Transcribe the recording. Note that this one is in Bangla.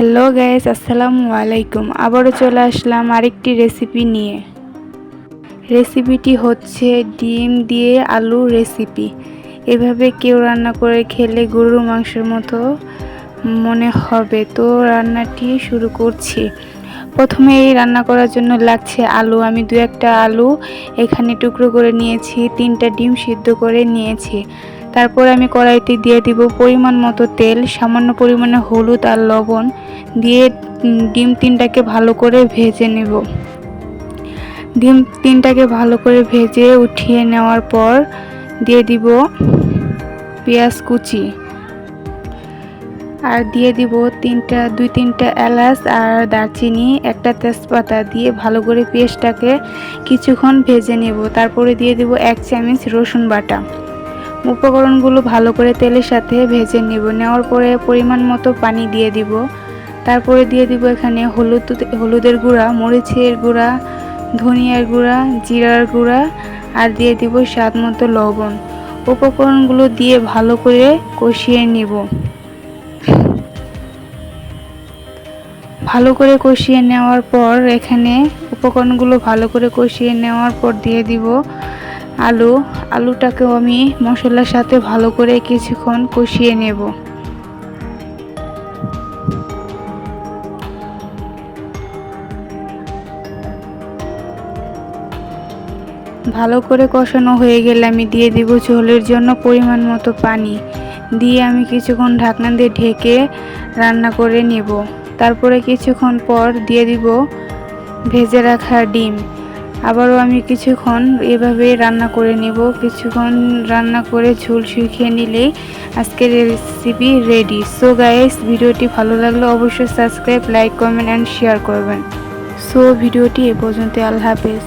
হ্যালো গাইস আসসালামু আলাইকুম আবারও চলে আসলাম আরেকটি রেসিপি নিয়ে। রেসিপিটি হচ্ছে ডিম দিয়ে আলু রেসিপি এভাবে কেউ রান্না করে খেলে গরুর মাংসের মতো মনে হবে। তো রান্নাটি শুরু করছি। প্রথমে এই রান্না করার জন্য লাগছে আলু। আমি দু একটা আলু, এখানে টুকরো করে নিয়েছি, তিনটা ডিম সিদ্ধ করে নিয়েছি। তারপর আমি কড়াইতে দিয়ে দিব পরিমাণ মতো তেল, সামান্য পরিমাণে হলুদ আর লবণ দিয়ে ডিম তিনটাকে ভালো করে ভেজে নেব। ডিম তিনটাকে ভালো করে ভেজে উঠিয়ে নেওয়ার পর দিয়ে দিব পেঁয়াজ কুচি। আর দিয়ে দিব তিনটা, দুই তিনটা এলাচ আর দারচিনি, একটা তেজপাতা দিয়ে ভালো করে পেস্টটাকে কিছুক্ষণ ভেজে নেব। তারপরে দিয়ে দিব এক চামচ রসুন বাটা। উপকরণগুলো ভালো করে তেলের সাথে ভেজে নেব। নেওয়ার পরে পরিমাণ মতো পানি দিয়ে দিব। তারপরে দিয়ে দিব এখানে হলুদ, হলুদের গুঁড়া, মরিচের গুঁড়া, ধনিয়ার গুঁড়া, জিরার গুঁড়া আর দিয়ে দিব স্বাদ মতো লবণ। উপকরণগুলো দিয়ে ভালো করে কষিয়ে নেব। ভালো করে কষিয়ে নেওয়ার পর এখানে উপকরণগুলো ভালো করে কষিয়ে নেওয়ার পর দিয়ে দিব আলু, আলুটাকেও আমি মশলার সাথে ভালো করে কিছুক্ষণ কষিয়ে নেব। ভালো করে কষানো হয়ে গেলে আমি দিয়ে দিব ঝোলের জন্য পরিমাণ মতো পানি। দিয়ে আমি কিছুক্ষণ ঢাকনা দিয়ে ঢেকে রান্না করে নেব। তারপরে কিছুক্ষণ পর দিয়ে দিব ভেজে রাখা ডিম। আবারও আমি কিছুক্ষণ এভাবে রান্না করে নেব। কিছুক্ষণ রান্না করে ঝোল শুকিয়ে নিলেই আজকের রেসিপি রেডি সো গাইস ভিডিওটি ভালো লাগলে অবশ্যই subscribe like comment and share করবেন। সো ভিডিওটি এ পর্যন্ত আল্লাহ হাফেজ।